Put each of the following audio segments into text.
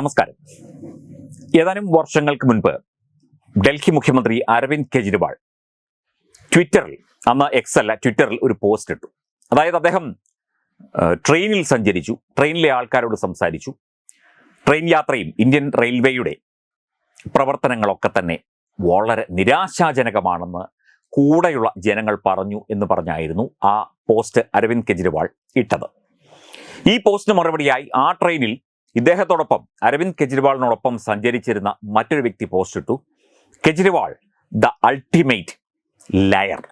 നമസ്കാരം. ഏതാനും വർഷങ്ങൾക്ക് മുൻപ് ഡൽഹി മുഖ്യമന്ത്രി അരവിന്ദ് കെജ്രിവാൾ ട്വിറ്ററിൽ അന്ന് എക്സ് അല്ല ട്വിറ്ററിൽ ഒരു പോസ്റ്റ് ഇട്ടു. അതായത് അദ്ദേഹം ട്രെയിനിൽ സഞ്ചരിച്ചു ട്രെയിനിലെ ആൾക്കാരോട് സംസാരിച്ചു. ട്രെയിൻ യാത്രയും ഇന്ത്യൻ റെയിൽവേയുടെ പ്രവർത്തനങ്ങളൊക്കെ തന്നെ വളരെ നിരാശാജനകമാണെന്ന് കൂടെയുള്ള ജനങ്ങൾ പറഞ്ഞു എന്ന് പറഞ്ഞായിരുന്നു ആ പോസ്റ്റ് അരവിന്ദ് കെജ്രിവാൾ ഇട്ടത്. ഈ പോസ്റ്റിന് മറുപടിയായി ആ ട്രെയിനിൽ ഇദ്ദേഹത്തോടൊപ്പം അരവിന്ദ് കെജ്രിവാളിനോടൊപ്പം സഞ്ചരിച്ചിരുന്ന മറ്റൊരു വ്യക്തി പോസ്റ്റ് ഇട്ടു. കെജ്രിവാൾ ദ അൾട്ടിമേറ്റ് ലയർ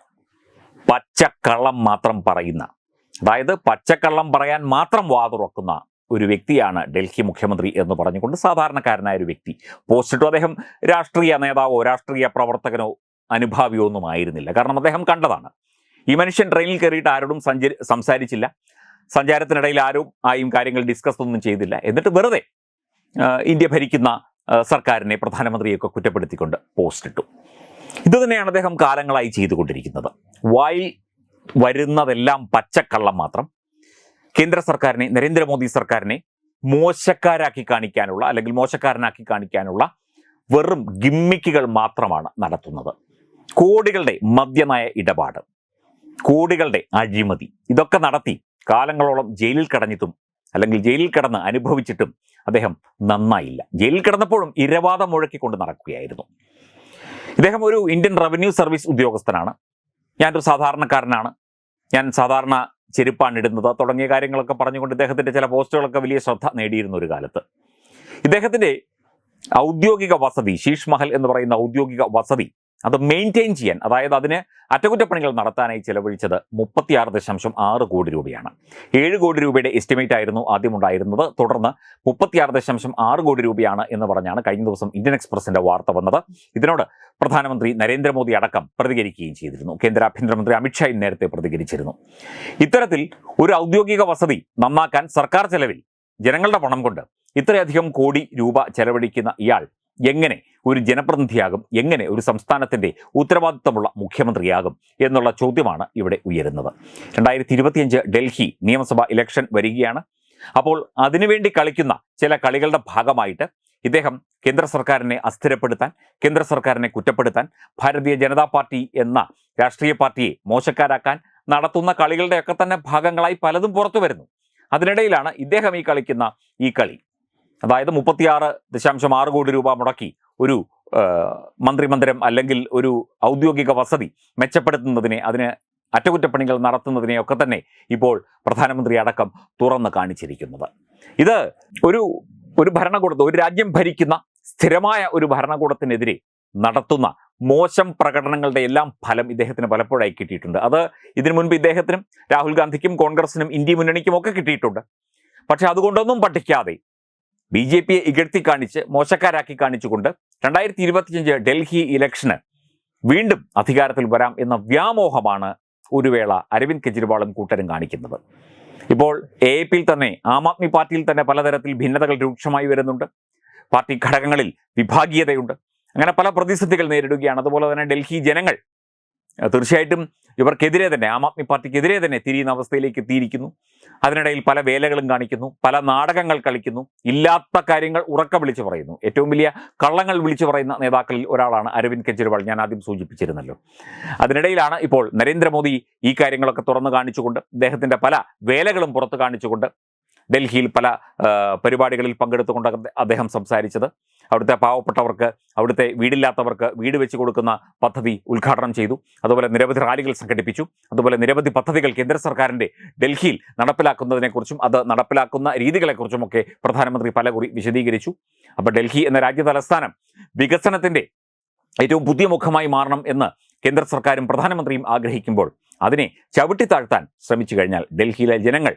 പച്ചക്കള്ളം മാത്രം പറയുന്ന അതായത് പച്ചക്കള്ളം പറയാൻ മാത്രം വാതുറക്കുന്ന ഒരു വ്യക്തിയാണ് ഡൽഹി മുഖ്യമന്ത്രി എന്ന് പറഞ്ഞുകൊണ്ട് സാധാരണക്കാരനായ ഒരു വ്യക്തി. പോസ്റ്റിട്ടു അദ്ദേഹം രാഷ്ട്രീയ നേതാവോ രാഷ്ട്രീയ പ്രവർത്തകനോ അനുഭാവിയോ ഒന്നും ആയിരുന്നില്ല. കാരണം അദ്ദേഹം കണ്ടതാണ്. ഈ മനുഷ്യൻ ട്രെയിനിൽ കയറിയിട്ട് ആരോടും സഞ്ചരി സംസാരിച്ചില്ല. സഞ്ചാരത്തിനിടയിൽ ആരും ആയും കാര്യങ്ങൾ ഡിസ്കസ് ഒന്നും ചെയ്തില്ല. എന്നിട്ട് വെറുതെ ഇന്ത്യ ഭരിക്കുന്ന സർക്കാരിനെ പ്രധാനമന്ത്രിയൊക്കെ കുറ്റപ്പെടുത്തിക്കൊണ്ട് പോസ്റ്റ് ഇട്ടു. ഇതുതന്നെയാണ് അദ്ദേഹം കാലങ്ങളായി ചെയ്തുകൊണ്ടിരിക്കുന്നത്. വായിൽ വരുന്നതെല്ലാം പച്ചക്കള്ളം മാത്രം കേന്ദ്ര സർക്കാരിനെ നരേന്ദ്രമോദി സർക്കാരിനെ മോശക്കാരാക്കി കാണിക്കാനുള്ള അല്ലെങ്കിൽ മോശക്കാരനാക്കി കാണിക്കാനുള്ള വെറും ഗിമ്മിക്കുകൾ മാത്രമാണ് നടത്തുന്നത്. കോടികളുടെ മദ്യനയ ഇടപാട് കോടികളുടെ അഴിമതി ഇതൊക്കെ നടത്തി കാലങ്ങളോളം ജയിലിൽ കടഞ്ഞിട്ടും അല്ലെങ്കിൽ ജയിലിൽ കിടന്ന് അനുഭവിച്ചിട്ടും അദ്ദേഹം നന്നായില്ല. ജയിലിൽ കിടന്നപ്പോഴും ഇരവാദം മുഴക്കിക്കൊണ്ട് നടക്കുകയായിരുന്നു. ഇദ്ദേഹം ഒരു ഇന്ത്യൻ റവന്യൂ സർവീസ് ഉദ്യോഗസ്ഥനാണ്. ഞാനൊരു സാധാരണക്കാരനാണ്. ഞാൻ സാധാരണ ചെരുപ്പാണ് ഇടുന്നത്. തുടങ്ങിയ കാര്യങ്ങളൊക്കെ പറഞ്ഞുകൊണ്ട് ഇദ്ദേഹത്തിന്റെ ചില പോസ്റ്റുകളൊക്കെ വലിയ ശ്രദ്ധ നേടിയിരുന്ന ഒരു കാലത്ത്. ഇദ്ദേഹത്തിന്റെ ഔദ്യോഗിക വസതി ശീഷ് മഹൽ എന്ന് പറയുന്ന ഔദ്യോഗിക വസതി അത് മെയിന്റെയിൻ ചെയ്യാൻ അതായത് അതിന് അറ്റകുറ്റപ്പണികൾ നടത്താനായി ചെലവഴിച്ചത് മുപ്പത്തിയാറ് ദശാംശം ആറ് കോടി രൂപയാണ്. ഏഴ് കോടി രൂപയുടെ എസ്റ്റിമേറ്റ് ആയിരുന്നു ആദ്യം ഉണ്ടായിരുന്നത്. തുടർന്ന് മുപ്പത്തിയാറ് ദശാംശം ആറ് കോടി രൂപയാണ് എന്ന് പറഞ്ഞാണ് കഴിഞ്ഞ ദിവസം ഇന്ത്യൻ എക്സ്പ്രസിന്റെ വാർത്ത വന്നത്. ഇതിനോട് പ്രധാനമന്ത്രി നരേന്ദ്രമോദി അടക്കം പ്രതികരിക്കുകയും ചെയ്തിരുന്നു. കേന്ദ്ര ആഭ്യന്തരമന്ത്രി അമിത്ഷായും നേരത്തെ പ്രതികരിച്ചിരുന്നു. ഇത്തരത്തിൽ ഒരു ഔദ്യോഗിക വസതി നന്നാക്കാൻ സർക്കാർ ചെലവിൽ ജനങ്ങളുടെ പണം കൊണ്ട് ഇത്രയധികം കോടി രൂപ ചെലവഴിക്കുന്ന ഇയാൾ എങ്ങനെ ഒരു ജനപ്രതിനിധിയാകും? എങ്ങനെ ഒരു സംസ്ഥാനത്തിന്റെ ഉത്തരവാദിത്തമുള്ള മുഖ്യമന്ത്രിയാകും? എന്നുള്ള ചോദ്യമാണ് ഇവിടെ ഉയരുന്നത്. രണ്ടായിരത്തി ഇരുപത്തിയഞ്ച് ഡൽഹി നിയമസഭാ ഇലക്ഷൻ വരികയാണ്. അപ്പോൾ അതിനുവേണ്ടി കളിക്കുന്ന ചില കളികളുടെ ഭാഗമായിട്ട് ഇദ്ദേഹം കേന്ദ്ര സർക്കാരിനെ അസ്ഥിരപ്പെടുത്താൻ കേന്ദ്ര സർക്കാരിനെ കുറ്റപ്പെടുത്താൻ ഭാരതീയ ജനതാ പാർട്ടി എന്ന രാഷ്ട്രീയ പാർട്ടിയെ മോശക്കാരാക്കാൻ നടത്തുന്ന കളികളുടെയൊക്കെ തന്നെ ഭാഗങ്ങളായി പലതും പുറത്തു വരുന്നു. അതിനിടയിലാണ് ഇദ്ദേഹം ഈ കളിക്കുന്ന ഈ കളി. അതായത് മുപ്പത്തിയാറ് ദശാംശം ആറ് കോടി രൂപ മുടക്കി ഒരു മന്ത്രിമന്ദിരം അല്ലെങ്കിൽ ഒരു ഔദ്യോഗിക വസതി മെച്ചപ്പെടുത്തുന്നതിനെ അതിന് അറ്റകുറ്റപ്പണികൾ നടത്തുന്നതിനെ ഒക്കെ തന്നെ ഇപ്പോൾ പ്രധാനമന്ത്രി അടക്കം തുറന്ന് കാണിച്ചിരിക്കുന്നത്. ഇത് ഒരു ഒരു ഭരണകൂടത്ത് ഒരു രാജ്യം ഭരിക്കുന്ന സ്ഥിരമായ ഒരു ഭരണകൂടത്തിനെതിരെ നടത്തുന്ന മോശം പ്രകടനങ്ങളുടെ എല്ലാം ഫലം ഇദ്ദേഹത്തിന് പലപ്പോഴായി കിട്ടിയിട്ടുണ്ട്. അത് ഇതിനു മുൻപ് ഇദ്ദേഹത്തിനും രാഹുൽ ഗാന്ധിക്കും കോൺഗ്രസിനും ഇന്ത്യ മുന്നണിക്കും ഒക്കെ കിട്ടിയിട്ടുണ്ട്. പക്ഷെ അതുകൊണ്ടൊന്നും പഠിക്കാതെ ബി ജെ പിയെ ഇകഴ്ത്തി കാണിച്ച് മോശക്കാരാക്കി കാണിച്ചുകൊണ്ട് രണ്ടായിരത്തി ഇരുപത്തിയഞ്ച് ഡൽഹി ഇലക്ഷന് വീണ്ടും അധികാരത്തിൽ വരാം എന്ന വ്യാമോഹമാണ് ഒരു വേള അരവിന്ദ് കെജ്രിവാളും കൂട്ടരും കാണിക്കുന്നത്. ഇപ്പോൾ എ പിയിൽ തന്നെ ആം ആദ്മി പാർട്ടിയിൽ തന്നെ പലതരത്തിൽ ഭിന്നതകൾ രൂക്ഷമായി വരുന്നുണ്ട്. പാർട്ടി ഘടകങ്ങളിൽ വിഭാഗീയതയുണ്ട്. അങ്ങനെ പല പ്രതിസന്ധികൾ നേരിടുകയാണ്. അതുപോലെ തന്നെ ഡൽഹി ജനങ്ങൾ തീർച്ചയായിട്ടും ഇവർക്കെതിരെ തന്നെ ആം ആദ്മി പാർട്ടിക്കെതിരെ തന്നെ തിരിയുന്ന അവസ്ഥയിലേക്ക് എത്തിയിരിക്കുന്നു. അതിനിടയിൽ പല വേലകളും കാണിക്കുന്നു പല നാടകങ്ങൾ കളിക്കുന്നു ഇല്ലാത്ത കാര്യങ്ങൾ ഉറക്ക വിളിച്ചു പറയുന്നു. ഏറ്റവും വലിയ കള്ളങ്ങൾ വിളിച്ചു പറയുന്ന നേതാക്കളിൽ ഒരാളാണ് അരവിന്ദ് കെജ്രിവാൾ ഞാൻ ആദ്യം സൂചിപ്പിച്ചിരുന്നല്ലോ. അതിനിടയിലാണ് ഇപ്പോൾ നരേന്ദ്രമോദി ഈ കാര്യങ്ങളൊക്കെ തുറന്നു കാണിച്ചുകൊണ്ട് അദ്ദേഹത്തിന്റെ പല വേലകളും പുറത്തു കാണിച്ചുകൊണ്ട് ഡൽഹിയിൽ പല പരിപാടികളിൽ പങ്കെടുത്തുകൊണ്ട് അദ്ദേഹ- സംസാരിച്ചത്. അവിടുത്തെ പാവപ്പെട്ടവർക്ക് അവിടുത്തെ വീടില്ലാത്തവർക്ക് വീട് വെച്ച് കൊടുക്കുന്ന പദ്ധതി ഉദ്ഘാടനം ചെയ്തു. അതുപോലെ നിരവധി റാലികൾ സംഘടിപ്പിച്ചു. അതുപോലെ നിരവധി പദ്ധതികൾ കേന്ദ്ര സർക്കാരിന്റെ ഡൽഹിയിൽ നടപ്പിലാക്കുന്നതിനെക്കുറിച്ചും അത് നടപ്പിലാക്കുന്ന രീതികളെക്കുറിച്ചുമൊക്കെ പ്രധാനമന്ത്രി പലകുറി വിശദീകരിച്ചു. അപ്പോൾ ഡൽഹി എന്ന രാജ്യ തലസ്ഥാനം വികസനത്തിന്റെ ഏറ്റവും പുതിയ മുഖമായി മാറണം എന്ന് കേന്ദ്ര സർക്കാരും പ്രധാനമന്ത്രിയും ആഗ്രഹിക്കുമ്പോൾ അതിനെ ചവിട്ടിത്താഴ്ത്താൻ ശ്രമിച്ചു കഴിഞ്ഞാൽ ഡൽഹിയിലെ ജനങ്ങൾ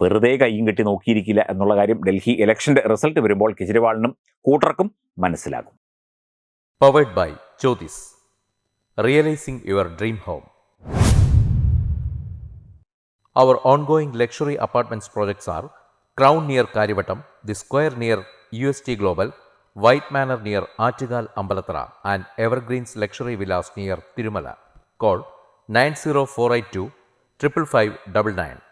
വെറുതെ കൈയും കെട്ടി നോക്കിയിരിക്കില്ല എന്നുള്ള കാര്യം ഡൽഹി ഇലക്ഷന്റെ റിസൾട്ട് വരുമ്പോൾ കെജ്രിവാളിനും കൂട്ടർക്കും മനസ്സിലാകും powered by Jyothis realising your dream home Our ongoing luxury apartments projects are Crown near Karivattam, The Square near UST Global, White Manor near Achigal Ambalatra, and Evergreens Luxury Villas near Tirumala. Call 90482 555